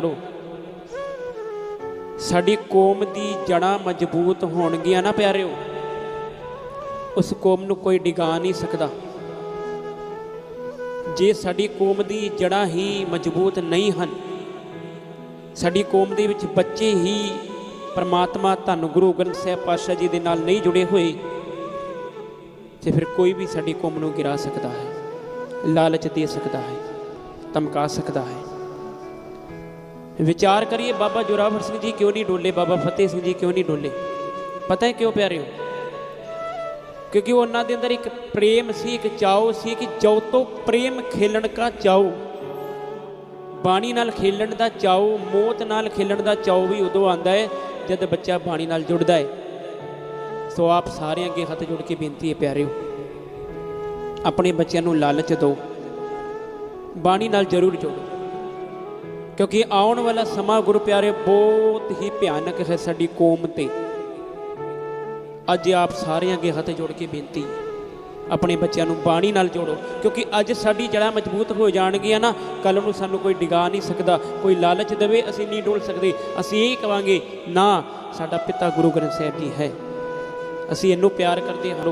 ਕਰੋ। ਸਾਡੀ ਕੌਮ ਦੀ ਜੜਾਂ ਮਜ਼ਬੂਤ ਹੋਣਗੀਆਂ ਨਾ ਪਿਆਰਿਓ। ਉਸ ਕੌਮ ਨੂੰ ਕੋਈ ਡਿਗਾ ਨਹੀਂ ਸਕਦਾ। ਜੇ ਸਾਡੀ ਕੌਮ ਦੀ ਜੜਾਂ ਹੀ ਮਜ਼ਬੂਤ ਨਹੀਂ ਹਨ, ਸਾਡੀ ਕੌਮ ਦੇ ਵਿੱਚ ਬੱਚੇ ਹੀ ਪਰਮਾਤਮਾ ਧੰਨ ਗੁਰੂ ਗ੍ਰੰਥ ਸਾਹਿਬ ਪਾਤਸ਼ਾਹ ਜੀ ਦੇ ਨਾਲ ਨਹੀਂ ਜੁੜੇ ਹੋਏ, ਤੇ ਫਿਰ ਕੋਈ ਵੀ ਸਾਡੀ ਕੌਮ ਨੂੰ ਗਿਰਾ ਸਕਦਾ ਹੈ, ਲਾਲਚ ਦੇ ਸਕਦਾ ਹੈ, ਧਮਕਾ ਸਕਦਾ ਹੈ। ਵਿਚਾਰ ਕਰੀਏ, ਬਾਬਾ ਜੋਰਾਵਰ ਸਿੰਘ ਜੀ ਕਿਉਂ ਨਹੀਂ ਡੋਲੇ? ਬਾਬਾ ਫਤਿਹ ਸਿੰਘ ਜੀ ਕਿਉਂ ਨਹੀਂ ਡੋਲੇ? ਪਤਾ ਹੈ ਕਿਉਂ ਪਿਆਰਿਓ? ਕਿਉਂਕਿ ਉਹਨਾਂ ਦੇ ਅੰਦਰ ਇੱਕ ਪ੍ਰੇਮ ਸੀ, ਇੱਕ ਚਾਉ ਸੀ ਕਿ ਜੋ ਤੋਂ ਪ੍ਰੇਮ ਖੇਲਣ ਕਾ ਚਾਉ ਬਾਣੀ ਨਾਲ ਖੇਲਣ ਦਾ ਚਾਉ ਮੌਤ ਨਾਲ ਖੇਲਣ ਦਾ ਚਾਉ ਵੀ ਉਦੋਂ ਆਂਦਾ ਹੈ, ਜਦ ਬੱਚਾ ਬਾਣੀ ਨਾਲ ਜੁੜਦਾ ਹੈ। ਸੋ ਆਪ ਸਾਰਿਆਂ ਅੱਗੇ ਹੱਥ ਜੋੜ ਕੇ ਬੇਨਤੀ ਹੈ ਪਿਆਰਿਓ, ਆਪਣੇ ਬੱਚਿਆਂ ਨੂੰ ਲਾਲਚ ਦਿਓ। ਬਾਣੀ ਨਾਲ ਜ਼ਰੂਰ ਜੋੜੋ। ਕਿਉਂਕਿ ਆਉਣ ਵਾਲਾ ਸਮਾਂ ਗੁਰੂ ਪਿਆਰੇ, ਬਹੁਤ ਹੀ ਭਿਆਨਕ ਹੈ ਸਾਡੀ ਕੌਮ ਤੇ। ਅੱਜ ਆਪ ਸਾਰਿਆਂ ਅੱਗੇ ਹੱਥ ਜੋੜ ਕੇ ਬੇਨਤੀ ਆਪਣੇ ਬੱਚਿਆਂ ਨੂੰ ਬਾਣੀ ਨਾਲ ਜੋੜੋ, ਕਿਉਂਕਿ ਅੱਜ ਸਾਡੀ ਜੜ੍ਹਾਂ ਮਜ਼ਬੂਤ ਹੋ ਜਾਣਗੀਆਂ ਨਾ ਕੱਲ ਨੂੰ ਸਾਨੂੰ ਕੋਈ ਡਿਗਾ ਨਹੀਂ ਸਕਦਾ, ਕੋਈ ਲਾਲਚ ਦੇਵੇ, ਅਸੀਂ ਨਹੀਂ ਡੋਲ ਸਕਦੇ। ਅਸੀਂ ਇਹ ਕਵਾਂਗੇ, ਨਾ, ਸਾਡਾ ਪਿਤਾ ਗੁਰੂ ਗ੍ਰੰਥ ਸਾਹਿਬ ਜੀ ਹੈ। ਅਸੀਂ ਇਹਨੂੰ ਪਿਆਰ ਕਰਦੇ ਹਾਂ